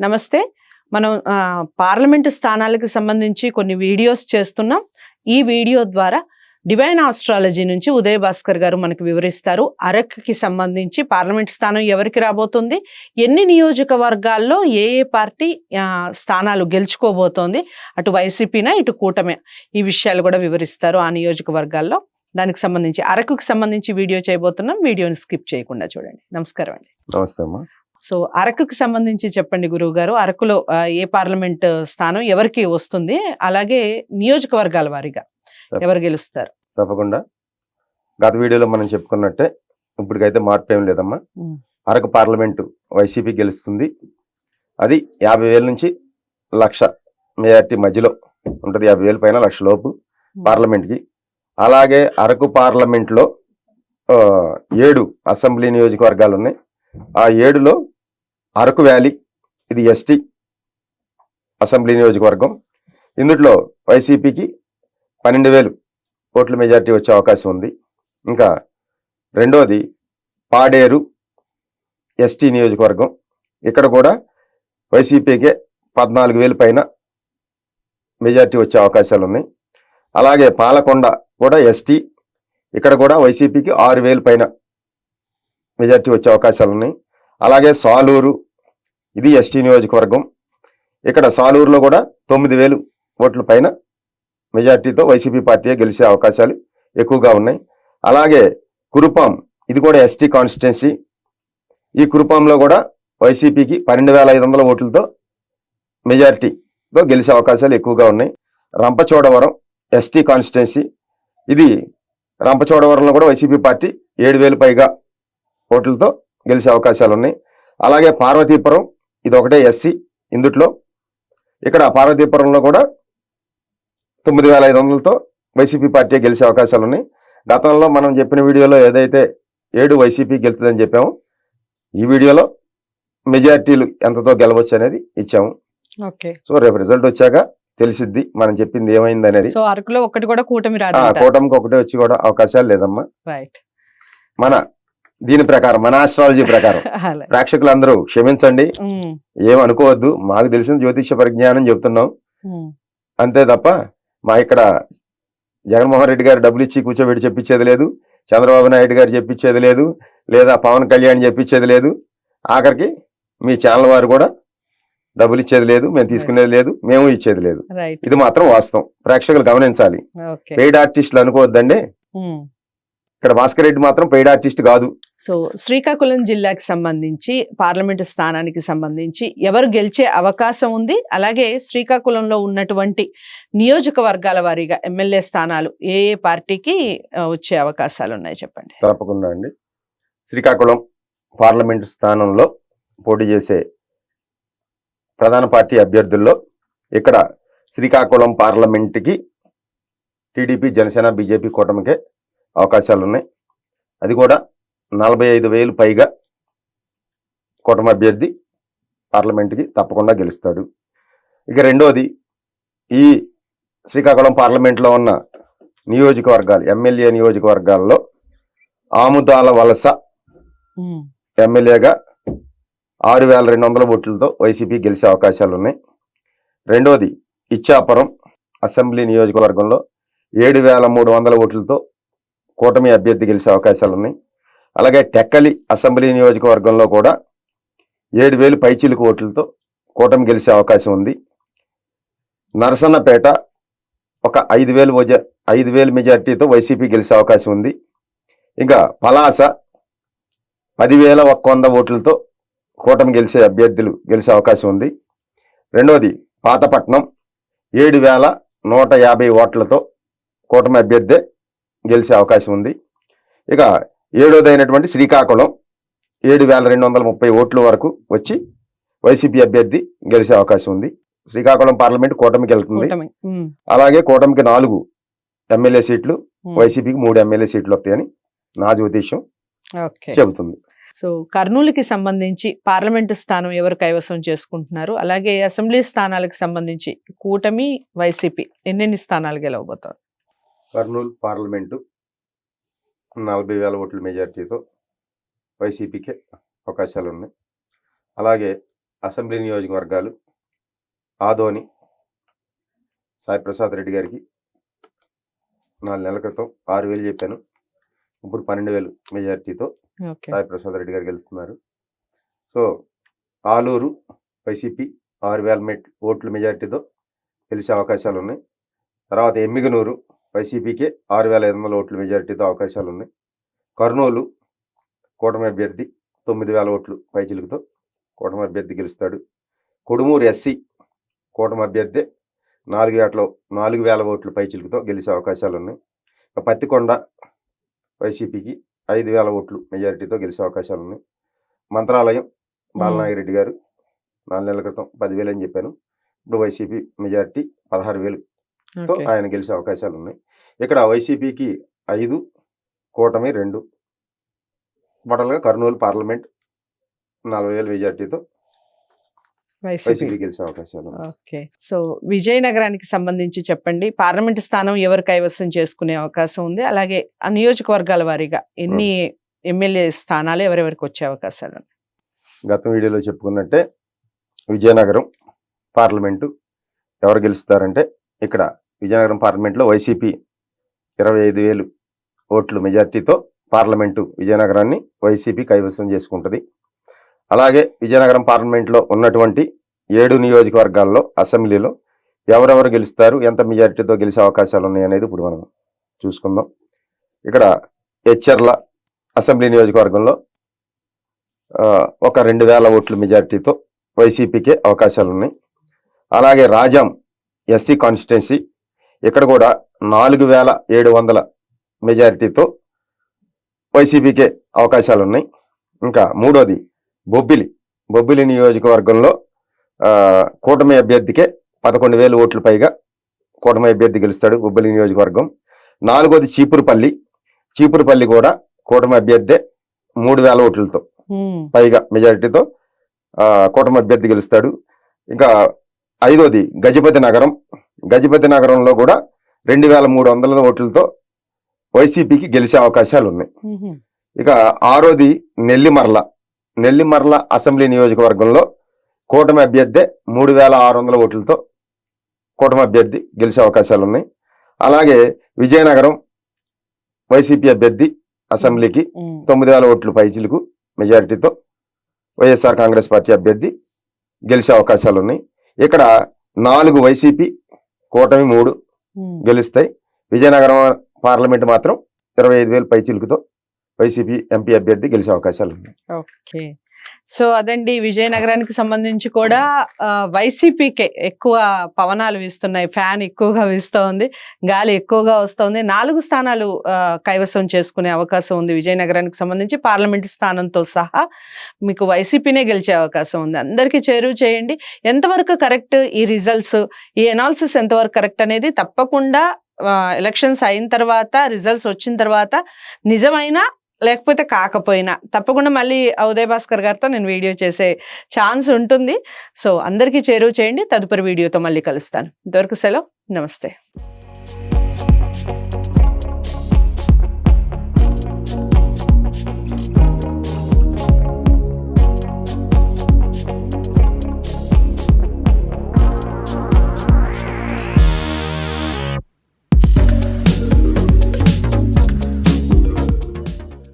నమస్తే. మనం పార్లమెంటు స్థానాలకు సంబంధించి కొన్ని వీడియోస్ చేస్తున్నాం. ఈ వీడియో ద్వారా డివైన్ ఆస్ట్రాలజీ నుంచి ఉదయ భాస్కర్ గారు మనకు వివరిస్తారు. అరక్కి సంబంధించి పార్లమెంట్ స్థానం ఎవరికి రాబోతుంది? ఎన్ని నియోజకవర్గాల్లో ఏ ఏ పార్టీ స్థానాలు గెలుచుకోబోతోంది? అటు వైసీపీనా ఇటు కూటమే? ఈ విషయాలు కూడా వివరిస్తారు ఆ నియోజకవర్గాల్లో. దానికి సంబంధించి అరకుకి సంబంధించి వీడియో చేయబోతున్నాం. వీడియోని స్కిప్ చేయకుండా చూడండి. నమస్కారం అండి. నమస్తే అమ్మా. సో అరకుకి సంబంధించి చెప్పండి గురువు గారు అరకులో ఏ పార్లమెంట్ స్థానం ఎవరికి వస్తుంది? అలాగే నియోజకవర్గాల వారీగా ఎవరు గెలుస్తారు? తప్పకుండా. గత వీడియోలో మనం చెప్పుకున్నట్టే ఇప్పటికైతే మార్పు ఏం లేదమ్మా. అరకు పార్లమెంటు వైసీపీ గెలుస్తుంది. అది యాభై వేల నుంచి లక్ష మెజార్టీ మధ్యలో ఉంటుంది. యాభై వేల పైన లక్ష లోపు పార్లమెంట్కి. అలాగే అరకు పార్లమెంట్లో ఏడు అసెంబ్లీ నియోజకవర్గాలు ఉన్నాయి. ఆ ఏడులో అరకు వ్యాలీ ఇది ఎస్టీ అసెంబ్లీ నియోజకవర్గం. ఇందులో వైసీపీకి పన్నెండు వేలు ఓట్ల మెజార్టీ వచ్చే అవకాశం ఉంది. ఇంకా రెండోది పాడేరు ఎస్టీ నియోజకవర్గం. ఇక్కడ కూడా వైసీపీకే పద్నాలుగు వేలు పైన మెజార్టీ వచ్చే అవకాశాలు ఉన్నాయి. అలాగే పాలకొండ కూడా ఎస్టీ ఇక్కడ కూడా వైసీపీకి ఆరు వేలు పైన మెజార్టీ వచ్చే అవకాశాలు ఉన్నాయి. అలాగే సాలూరు ఇది ఎస్టీ నియోజకవర్గం. ఇక్కడ సాలూరులో కూడా తొమ్మిది వేలు ఓట్ల పైన మెజార్టీతో వైసీపీ పార్టీ గెలిచే అవకాశాలు ఎక్కువగా ఉన్నాయి. అలాగే కురుపాం ఇది కూడా ఎస్టీ కాన్స్టిట్యున్సీ. ఈ కురుపాంలో కూడా వైసీపీకి పన్నెండు వేల ఐదు వందల ఓట్లతో మెజారిటీతో గెలిచే అవకాశాలు ఎక్కువగా ఉన్నాయి. Rampachodavaram ST constituency. ఇది రంపచోడవరంలో కూడా వైసీపీ పార్టీ ఏడు వేలు పైగా ఓట్లతో గెలిచే అవకాశాలు ఉన్నాయి అలాగే పార్వతీపురం ఇది ఒకటే ఎస్సీ ఇందుట్లో. ఇక్కడ పార్వతీపురంలో కూడా తొమ్మిది వేల ఐదు వందలతో వైసీపీ పార్టీ గెలిచే అవకాశాలు ఉన్నాయి గతంలో మనం చెప్పిన వీడియోలో ఏదైతే ఏడు వైసీపీ గెలుతుందని చెప్పాము ఈ వీడియోలో మెజార్టీలు ఎంతతో గెలవచ్చు అనేది ఇచ్చాము సో రేపు రిజల్ట్ వచ్చాక తెలిసిద్ది మనం చెప్పింది ఏమైంది అనేది సో అరకులో ఒకటి కూడా కూటమి రాదు కూటమికి ఒకటే వచ్చి కూడా అవకాశాలు లేదమ్మా. రైట్. మన దీని ప్రకారం మన ఆస్ట్రాలజీ ప్రకారం. ప్రేక్షకులందరూ క్షమించండి. ఏం అనుకోవద్దు. మాకు తెలిసిన జ్యోతిష పరిజ్ఞానం చెప్తున్నాం. అంతే తప్ప మా ఇక్కడ జగన్మోహన్ రెడ్డి గారు డబ్బులు ఇచ్చి కూర్చోబెట్టి చెప్పించేది లేదు. చంద్రబాబు నాయుడు గారు చెప్పించేది లేదు. లేదా పవన్ కళ్యాణ్ చెప్పించేది లేదు. ఆఖరికి మీ ఛానల్ వారు కూడా డబ్బులు ఇచ్చేది లేదు. మేము తీసుకునేది లేదు. మేము ఇచ్చేది లేదు. ఇది మాత్రం వాస్తవం. ప్రేక్షకులు గమనించాలి. పెయిడ్ ఆర్టిస్టులు అనుకోవద్దండి. ఇక్కడ భాస్కర్ రెడ్డి మాత్రం పెయిడ్ ఆర్టిస్ట్ కాదు. సో శ్రీకాకుళం జిల్లాకి సంబంధించి పార్లమెంటు స్థానానికి సంబంధించి ఎవరు గెలిచే అవకాశం ఉంది. అలాగే శ్రీకాకుళంలో ఉన్నటువంటి నియోజకవర్గాల వారీగా ఎమ్మెల్యే స్థానాలు ఏ ఏ పార్టీకి వచ్చే అవకాశాలు ఉన్నాయి చెప్పండి? తప్పకుండా అండి. శ్రీకాకుళం పార్లమెంటు స్థానంలో పోటీ చేసే ప్రధాన పార్టీ అభ్యర్థుల్లో ఇక్కడ శ్రీకాకుళం పార్లమెంటుకి టీడీపీ జనసేన బీజేపీ కూటమికే అవకాశాలు ఉన్నాయి అది కూడా నలభై ఐదు వేలు పైగా కూటమి అభ్యర్థి పార్లమెంటుకి తప్పకుండా గెలుస్తాడు. ఇక రెండోది ఈ శ్రీకాకుళం పార్లమెంట్లో ఉన్న నియోజకవర్గాలు ఎమ్మెల్యే నియోజకవర్గాల్లో ఆముదాల వలస ఎమ్మెల్యేగా ఆరు వేల రెండు వందల ఓట్లతో వైసీపీ గెలిచే అవకాశాలు ఉన్నాయి రెండోది ఇచ్చాపురం అసెంబ్లీ నియోజకవర్గంలో ఏడు వేల మూడు వందల ఓట్లతో కూటమి అభ్యర్థి గెలిచే అవకాశాలు ఉన్నాయి అలాగే టెక్కలి అసెంబ్లీ నియోజకవర్గంలో కూడా ఏడు వేలు పైచీలకు ఓట్లతో కూటమి గెలిచే అవకాశం ఉంది. నరసన్నపేట ఒక ఐదు వేలు ఐదు వేలు మెజార్టీతో వైసీపీ గెలిచే అవకాశం ఉంది. ఇంకా పలాస పదివేల ఒక్క వంద ఓట్లతో కూటమి గెలిచే అభ్యర్థులు గెలిచే అవకాశం ఉంది. రెండవది పాతపట్నం ఏడు వేల నూట యాభై ఓట్లతో కూటమి అభ్యర్థి గెలిచే అవకాశం ఉంది. ఇక ఏడోది అయినటువంటి శ్రీకాకుళం ఏడు వేల రెండు వందల ముప్పై ఓట్ల వరకు వచ్చి వైసీపీ అభ్యర్థి గెలిచే అవకాశం ఉంది. శ్రీకాకుళం పార్లమెంట్ కూటమికి వెళ్తుంది. అలాగే కూటమికి నాలుగు ఎమ్మెల్యే సీట్లు. వైసీపీకి మూడు ఎమ్మెల్యే సీట్లు వస్తాయని నా జ్యోతిష్యం ఓకే. చెబుతుంది. సో కర్నూలుకి సంబంధించి పార్లమెంటు స్థానం ఎవరు కైవసం చేసుకుంటున్నారు? అలాగే అసెంబ్లీ స్థానాలకు సంబంధించి కూటమి వైసీపీ ఎన్నెన్ని స్థానాలు గెలవబోతారు? కర్నూలు పార్లమెంటు నలభై వేల ఓట్ల మెజార్టీతో వైసీపీకి అవకాశాలు ఉన్నాయి అలాగే అసెంబ్లీ నియోజకవర్గాలు ఆదోని సాయి ప్రసాద్ రెడ్డి గారికి నాలుగు నెలల క్రితం ఆరు వేలు చెప్పాను. ఇప్పుడు పన్నెండు వేలు మెజారిటీతో సాయి ప్రసాద్ రెడ్డి గారు గెలుస్తున్నారు. సో ఆలూరు వైసీపీ ఆరు వేల మెట్ ఓట్ల మెజారిటీతో గెలిచే అవకాశాలు ఉన్నాయి తర్వాత ఎమ్మిగనూరు వైసీపీకి ఆరు వేల ఐదు వందల ఓట్ల మెజారిటీతో అవకాశాలు ఉన్నాయి కర్నూలు కూటమి అభ్యర్థి తొమ్మిది వేల ఓట్లు పైచిలుకుతో కూటమి అభ్యర్థి గెలుస్తాడు. కొడుమూరు ఎస్సీ కూటమి అభ్యర్థి నాలుగు వేటలో నాలుగు వేల ఓట్లు పైచిలుకుతో గెలిచే అవకాశాలు ఉన్నాయి పత్తికొండ వైసీపీకి ఐదు వేల ఓట్లు మెజారిటీతో గెలిచే అవకాశాలు ఉన్నాయి మంత్రాలయం బాలనాగిరెడ్డి గారు నాలుగు నెలల క్రితం పదివేలు అని చెప్పాను. ఇప్పుడు వైసీపీ మెజారిటీ పదహారు వేలుతో ఓకే. ఆయన గెలిచే అవకాశాలు ఉన్నాయి ఇక్కడ వైసీపీకి ఐదు కూటమి రెండు. టోటల్గా కర్నూలు పార్లమెంట్ నలభై వేల మెజారిటీతో వైసీపీ గెలిచే అవకాశాలు ఓకే. సో విజయనగరానికి సంబంధించి చెప్పండి. పార్లమెంట్ స్థానం ఎవరు కైవసం చేసుకునే అవకాశం ఉంది. అలాగే ఆ నియోజకవర్గాల వారీగా ఎన్ని ఎమ్మెల్యే స్థానాలు ఎవరెవరికి వచ్చే అవకాశాలు ఉన్నాయి? గత వీడియోలో చెప్పుకున్నట్టే విజయనగరం పార్లమెంటు ఎవరు గెలుస్తారంటే ఇక్కడ విజయనగరం పార్లమెంట్లో వైసీపీ ఇరవై ఐదు వేలు ఓట్లు మెజార్టీతో పార్లమెంటు విజయనగరాన్ని వైసీపీ కైవసం చేసుకుంటుంది. అలాగే విజయనగరం పార్లమెంట్లో ఉన్నటువంటి ఏడు నియోజకవర్గాల్లో అసెంబ్లీలో ఎవరెవరు గెలుస్తారు ఎంత మెజారిటీతో గెలిచే అవకాశాలు ఉన్నాయి అనేది ఇప్పుడు మనం చూసుకుందాం. ఇక్కడ హెచ్ఆర్ల అసెంబ్లీ నియోజకవర్గంలో ఒక రెండు వేల ఓట్ల మెజారిటీతో వైసీపీకే అవకాశాలు ఉన్నాయి. అలాగే రాజాం ఎస్సీ కాన్స్టిట్యున్సీ ఇక్కడ కూడా నాలుగు వేల ఏడు వందల మెజారిటీతో వైసీపీకే అవకాశాలు ఉన్నాయి ఇంకా మూడోది బొబ్బిలి. బొబ్బిలి నియోజకవర్గంలో కూటమి అభ్యర్థికే పదకొండు వేల ఓట్లు పైగా కూటమి అభ్యర్థి గెలుస్తాడు బొబ్బిలి నియోజకవర్గం. నాలుగోది చీపురుపల్లి. చీపురుపల్లి కూడా కూటమి అభ్యర్థే మూడు వేల ఓట్లతో పైగా మెజారిటీతో కూటమి అభ్యర్థి గెలుస్తాడు. ఇంకా ఐదోది గజపతి నగరం. గజపతి నగరంలో కూడా రెండు వేల మూడు వందల ఓట్లతో వైసీపీకి గెలిచే అవకాశాలు ఉన్నాయి. ఇక ఆరోది నెల్లిమర్ల. నెల్లిమర్ల అసెంబ్లీ నియోజకవర్గంలో కూటమి అభ్యర్థి మూడు వేల ఆరు వందల ఓట్లతో కూటమి అభ్యర్థి గెలిచే అవకాశాలు ఉన్నాయి. అలాగే విజయనగరం వైసీపీ అభ్యర్థి అసెంబ్లీకి తొమ్మిది వేల ఓట్లు పైచిలకు మెజారిటీతో వైఎస్ఆర్ కాంగ్రెస్ పార్టీ అభ్యర్థి గెలిచే అవకాశాలు ఉన్నాయి. ఇక్కడ నాలుగు వైసీపీ కూటమి మూడు. గెలుస్తాయి విజయనగరం పార్లమెంట్ మాత్రం ఇరవై ఐదు వేల పైచిలుకుతో వైసీపీ ఎంపీ అభ్యర్థి గెలిచే అవకాశాలు ఉన్నాయి సో అదండి విజయనగరానికి సంబంధించి కూడా వైసీపీకే ఎక్కువ పవనాలు వీస్తున్నాయి. ఫ్యాన్ ఎక్కువగా వీస్తోంది గాలి ఎక్కువగా వస్తోంది. నాలుగు స్థానాలు కైవసం చేసుకునే అవకాశం ఉంది విజయనగరానికి సంబంధించి. పార్లమెంట్ స్థానంతో సహా మీకు వైసీపీనే గెలిచే అవకాశం ఉంది. అందరికీ చేరువ చేయండి. ఎంతవరకు కరెక్ట్ ఈ రిజల్ట్స్? ఈ ఎనాలిసిస్ ఎంతవరకు కరెక్ట్ అనేది తప్పకుండా ఎలక్షన్స్ అయిన తర్వాత రిజల్ట్స్ వచ్చిన తర్వాత నిజమైన లేకపోతే కాకపోయినా. తప్పకుండా మళ్ళీ ఉదయ్ భాస్కర్ గారితో నేను వీడియో చేసే ఛాన్స్ ఉంటుంది. సో అందరికీ చేరువ చేయండి. తదుపరి వీడియోతో మళ్ళీ కలుస్తాను. ఇంతవరకు సెలవు. నమస్తే.